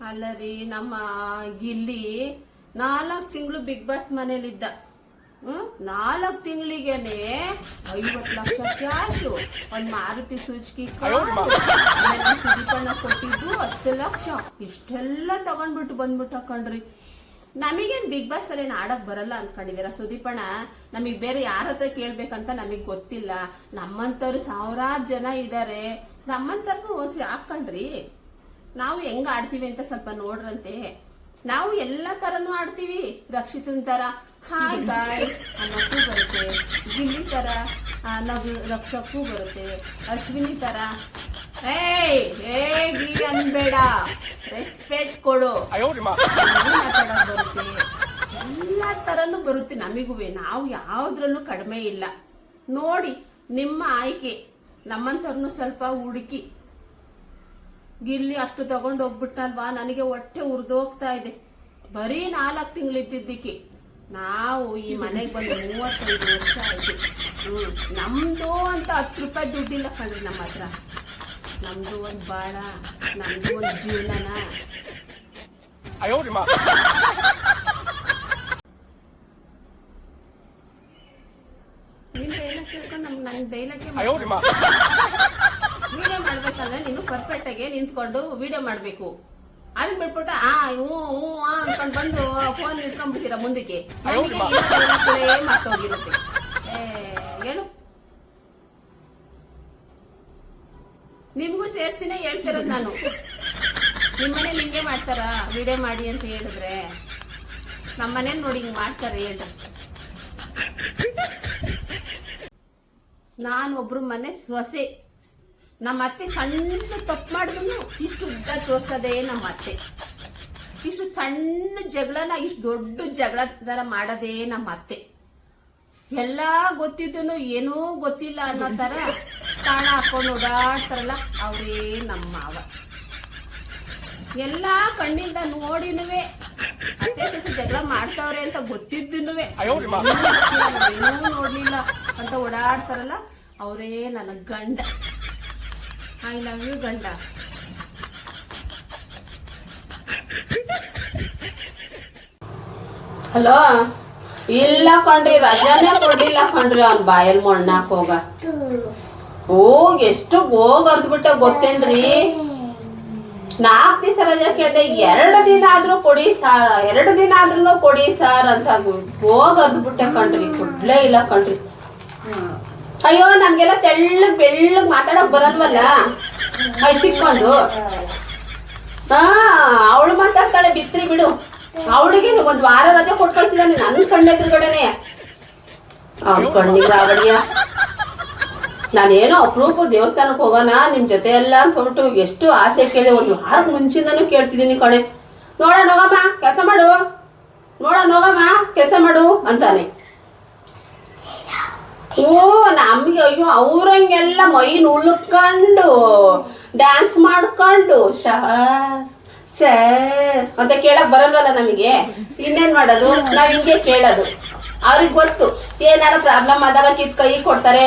ಅಲ್ಲ ರೀ ನಮ್ಮ ಗಿಲ್ಲಿ ನಾಲ್ಕು ತಿಂಗಳು ಬಿಗ್ ಬಾಸ್ ಮನೇಲಿದ್ದ. ಹ್ಮ್? ನಾಲ್ಕು ತಿಂಗಳಿಗೆನೆ ಐವತ್ ಲಕ್ಷ ಕ್ಯಾಶು ಒಂದ್ ಮಾರುತಿ ಸೂಚಿಕೆ ಸುದೀಪಣ್ಣ ಕೊಟ್ಟಿದ್ದು ಹತ್ತು ಲಕ್ಷ. ಇಷ್ಟೆಲ್ಲ ತಗೊಂಡ್ಬಿಟ್ಟು ಬಂದ್ಬಿಟ್ಟು ಹಾಕೊಂಡ್ರಿ ನಮಗೇನ್ ಬಿಗ್ ಬಾಸ್ ಅಲ್ಲಿ ಆಡಕ್ ಬರಲ್ಲ ಅನ್ಕೊಂಡಿದ್ದೀರಾ ಸುದೀಪಣ್ಣ? ನಮಗ್ ಬೇರೆ ಯಾರ ಹತ್ರ ಕೇಳ್ಬೇಕಂತ ನಮಗ್ ಗೊತ್ತಿಲ್ಲ. ನಮ್ಮಂತವ್ರು ಸಾವಿರಾರು ಜನ ಇದಾರೆ. ನಮ್ಮಂತರ್ಗೂ ಓಸಿ ಹಾಕಣ್ರಿ ನಾವು ಹೆಂಗ್ ಆಡ್ತೀವಿ ಅಂತ ಸ್ವಲ್ಪ ನೋಡ್ರಂತೆ. ನಾವು ಎಲ್ಲ ತರನು ಆಡ್ತೀವಿ. ರಕ್ಷಿತ ತರ ಹಾಯ್ ಗಾಯ್ಸ್ ಅನ್ನೋಕ್ಕೂ ಬರುತ್ತೆ. ಗಿಲ್ಲಿ ತರ ನಗು ರಕ್ಷಕ್ಕೂ ಬರುತ್ತೆ. ಅಶ್ವಿನಿ ತರ ಏಯ್ ಏ ಅನ್ಬೇಡ. ರೆಸ್ಪೆಕ್ಟ್ ಕೊಡು. ಬರುತ್ತೆ. ಎಲ್ಲ ತರನು ಬರುತ್ತೆ ನಮಿಗೂ ನಾವು ಯಾವ್ದ್ರಲ್ಲೂ ಕಡಿಮೆ ಇಲ್ಲ. ನೋಡಿ ನಿಮ್ಮ ಆಯ್ಕೆ. ನಮ್ಮಂತವ್ರನ್ನು ಸ್ವಲ್ಪ ಹುಡುಕಿ. ಗಿಲ್ಲಿ ಅಷ್ಟು ತಗೊಂಡು ಹೋಗ್ಬಿಟ್ನಲ್ವಾ? ನನಗೆ ಹೊಟ್ಟೆ ಉರಿದೋಗ್ತಾ ಇದೆ. ಬರೀ ನಾಲ್ಕು ತಿಂಗಳಿದ್ದಿದ್ದಕ್ಕೆ ನಾವು ಈ ಮನೆಗೆ ಬಂದು ಮೂವತ್ತೈದು ವರ್ಷ ಆಯ್ತು. ನಮ್ದು ಅಂತ ಹತ್ತು ರೂಪಾಯಿ ದುಡ್ಡಿಲ್ಲ ಕಣ್ರಿ ನಮ್ಮ ಹತ್ರ. ನಮ್ದು ಒಂದು ಬಾಳ ನಮ್ದು ಒಂದು ಜೀವನನ. ನಿಮ್ದು ಏನಕ್ಕೆ ನಮ್ಗೆ ನಂಗೆ ಡೈಲಕ್ಕೆ ಮಾಡ್ಬೇಕಂದ್ರೆ ನೀನು ಪರ್ಫೆಕ್ಟ್ ಆಗಿ ನಿಂತ್ಕೊಂಡು ವಿಡಿಯೋ ಮಾಡ್ಬೇಕು. ಅದ್ ಬಿಟ್ಬಿಟ್ಟು ಆ ಹ್ಞೂ ಹ್ಞೂ ಆ ಅನ್ಕೊಂಡ್ ಬಂದು ಫೋನ್ ಇಟ್ಕೊಂಡ್ಬಿಡ್ತೀರಾ ಮುಂದಕ್ಕೆ. ಮರ್ತೋಗಿರುತ್ತೆ. ಹೇಳು. ನಿಮ್ಗೂ ಸೇರ್ಸಿನೇ ಹೇಳ್ತಿರೋದು ನಾನು. ನಿಮ್ಮನೆ ನಿಂಗೆ ಮಾಡ್ತಾರ? ವಿಡಿಯೋ ಮಾಡಿ ಅಂತ ಹೇಳಿದ್ರೆ. ನಮ್ಮನೆ ನೋಡಿ ಹಿಂಗ್ ಮಾಡ್ತಾರೆ ಹೇಳ್ರಿ. ನಾನು ಒಬ್ರು ಮನೆ ಸೊಸೆ. ನಮ್ಮ ಅತ್ತೆ ಸಣ್ಣ ತಪ್ಪು ಮಾಡಿದ್ರು ಇಷ್ಟು ಉದ್ದ ತೋರ್ಸೋದೇ ನಮ್ಮ ಅತ್ತೆ. ಇಷ್ಟು ಸಣ್ಣ ಜಗಳನ ಇಷ್ಟು ದೊಡ್ಡ ಜಗಳ ತರ ಮಾಡೋದೇ ನಮ್ಮ ಅತ್ತೆ. ಎಲ್ಲ ಗೊತ್ತಿದ್ದನು ಏನೂ ಗೊತ್ತಿಲ್ಲ ಅನ್ನೋ ತರ ತಾಣ ಹಾಕೊಂಡು ಓಡಾಡ್ತಾರಲ್ಲ ಅವರೇ ನಮ್ಮ ಮಾವ. ಎಲ್ಲ ಕಣ್ಣಿಂದ ನೋಡಿನುವೆ ಅತ್ತೆ ಸೊಸೆ ಜಗಳ ಮಾಡ್ತಾವ್ರೆ ಅಂತ ನಿಮ್ಮ. ಏನೂ ನೋಡ್ಲಿಲ್ಲ ಅಂತ ಓಡಾಡ್ತಾರಲ್ಲ ಅವರೇ ನನ್ನ ಗಂಡ. ಐ ಲವ್ ಯು ಗಂಡ. ಹಲೋ? ಇಲ್ಲ ಕಣ್ರಿ ರಜಾನೇ ಕೊಡ್ಲಿಲ್ಲ ಕಣ್ರಿ ಅವ್ನ ಬಾಯಲ್ಲಿ ಮಣ್ಣಾಕ್ ಹೋಗ. ಓ ಎಷ್ಟು ಹೋಗ್ ಅಂದ್ಬಿಟ್ಟ ಗೊತ್ತೇನ್ರಿ? ನಾಲ್ಕು ದಿವಸ ರಜಾ ಕೇಳ್ದೆ ಎರಡು ದಿನ ಆದ್ರೂ ಕೊಡಿ ಸಾರ್ ಎರಡು ದಿನ ಆದ್ರೂ ಕೊಡಿ ಸಾರ್ ಅಂತ ಹೋಗ್ ಅಂದ್ಬಿಟ್ಟೆ ಕಣ್ರಿ ಕೊಡ್ಲೇ ಇಲ್ಲ ಕಣ್ರಿ. ಅಯ್ಯೋ, ನಮ್ಗೆಲ್ಲ ತೆಳ್ಳಗ್ ಬೆಳ್ಳಗ್ ಮಾತಾಡಕ್ ಬರಲ್ವಲ್ಲ? ಐ ಸಿಕ್ಕೊಂದು ಹಾ, ಅವಳು ಮಾತಾಡ್ತಾಳೆ, ಬಿತ್ರಿ ಬಿಡು. ಅವಳಿಗೆ ಒಂದ್ ವಾರ ರಜೆ ಕೊಟ್ಟು ಕಳ್ಸಿದಾನೆ ನನ್ ಕಣ್ಣೆದುರುಗಡೆನೆ ಅವ್ನ ಕಣ್ಣಿಗೆ ರಾವಡಿಯ ನಾನೇನೋ ಅಪರೂಪ ದೇವಸ್ಥಾನಕ್ಕೆ ಹೋಗೋಣ, ನಿಮ್ ಜೊತೆ ಎಲ್ಲ ಅಂತ ಹೊರಟು ಎಷ್ಟು ಆಸೆ ಕೇಳಿದೆ, ಒಂದು ವಾರ ಮುಂಚಿಂದನೂ ಕೇಳ್ತಿದೀನಿ ಕಣೆ. ನೋಡ ನೋಗಮ್ಮ ಕೆಲಸ ಮಾಡು. ನೋಡ ನೋಗಮ್ಮ ಕೆಲಸ ಮಾಡು ಅಂತಾನೆ. ಓ ನಮ್ಗೆ ಅಯ್ಯೋ, ಅವ್ರಂಗೆಲ್ಲ ಮೈ ನುಳ್ಕೊಂಡು ಡ್ಯಾನ್ಸ್ ಮಾಡ್ಕೊಂಡು. ಶಾ ಅಂತ ಕೇಳಕ್ ಬರಲ್ವಲ್ಲ ನಮಗೆ? ಇನ್ನೇನ್ ಮಾಡೋದು? ನಾವ್ ಹಿಂಗೆ ಕೇಳೋದು. ಅವ್ರಿಗೆ ಗೊತ್ತು. ಏನಾರ ಪ್ರಾಬ್ಲಮ್ ಆದಾಗ ಕಿತ್ ಕೈ ಕೊಡ್ತಾರೆ.